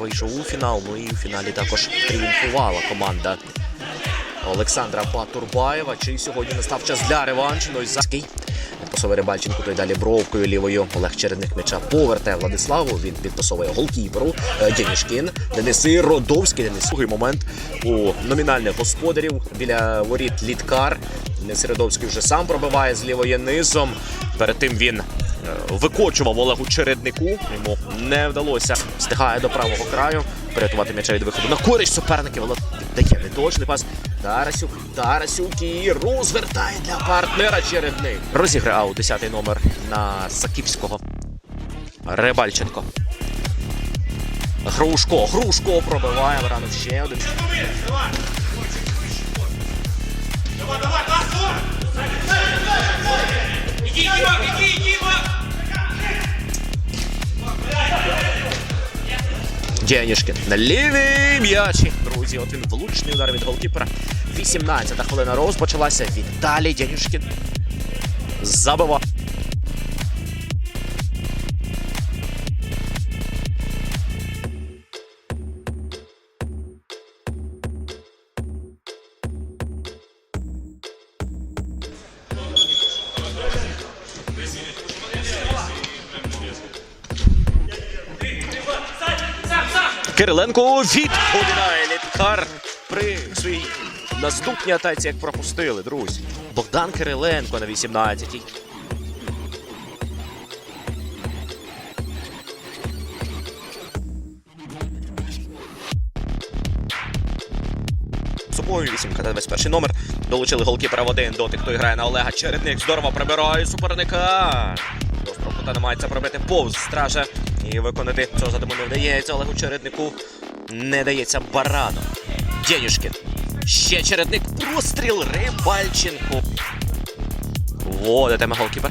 вийшов у фінал. Ну і у фіналі також тріумфувала команда Олександра Батурбаєва. Чи сьогодні настав час для реваншу? Ну і Заський. Відпасовує Рибальченко, той далі бровкою лівою. Олег Чередник м'яча повертає Владиславу. Він відпасовує голкіперу. Е, Дєнішкін. Денис Родовський. Денис другий момент у номінальних господарів біля воріт Літкар. Денис Родовський вже сам пробиває з лівої низом. Перед тим він викочував Олегу Череднику. Йому не вдалося. Стигає до правого краю. Порятувати м'яча від виходу на користь суперників. Олег віддає неточний пас. Тарасюк, Тарасюк і розвертає для партнера Чередник. Розіграв 10-й номер на Саківського. Рибальченко. Грушко, Грушко пробиває. Варанов ще один. Дєнішкін на лівій м'ячі. Друзі, от він влучний удар від голкіпера. 18-та хвилина розпочалася. Віталій Денішкін забивав. Кириленко відповідає Літкар при своїй наступній атаці, як пропустили, друзі. Богдан Кириленко на 18-й. Собою вісімка та 21 номер. Долучили голкіпера в один дотик, хто грає на Олега Чередник. Здорово прибирає суперника. До строку та намагається пробити повз стража. І виконати цього задуму не вдається. Олегу Череднику не дається барану. Дєнюшкін. Ще чередник. Простріл Рибальченко. Водитиме голкіпер.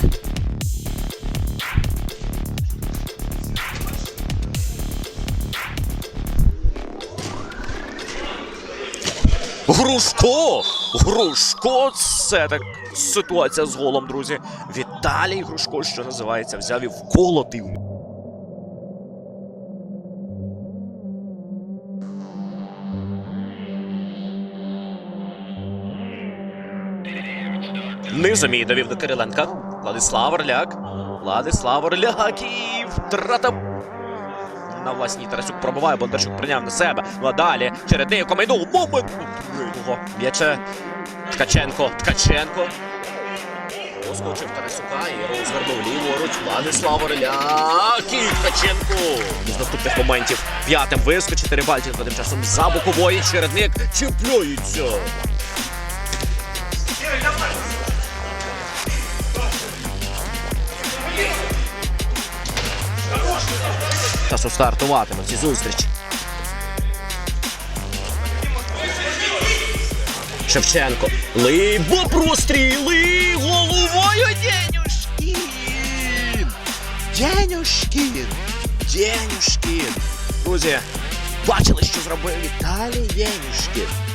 Грушко! Грушко! Це так ситуація з голом, друзі. Віталій Грушко, що називається, взяв і вколотив. Низом її довів до Кириленка. Владислав Орляк. Владислав Орляк і втрата. На власній Тарасюк пробиває, Бондарчук прийняв на себе. Ну а далі чередний комайнув. Момент. М'яче. Ткаченко. Ткаченко. Оскочив Тарасюка і розвернув ліворуч. Владислав Орляк і Ткаченко. З наступних моментів п'ятим вискочити Рибальченко тим часом за бокової чередник чіпляється. Часу стартуватиме ці зустрічі. Шевченко. Либо простріли головою Денюшкін. Денюшкін. Денюшкін. Друзі, бачили, що зробив Віталій Денюшкін.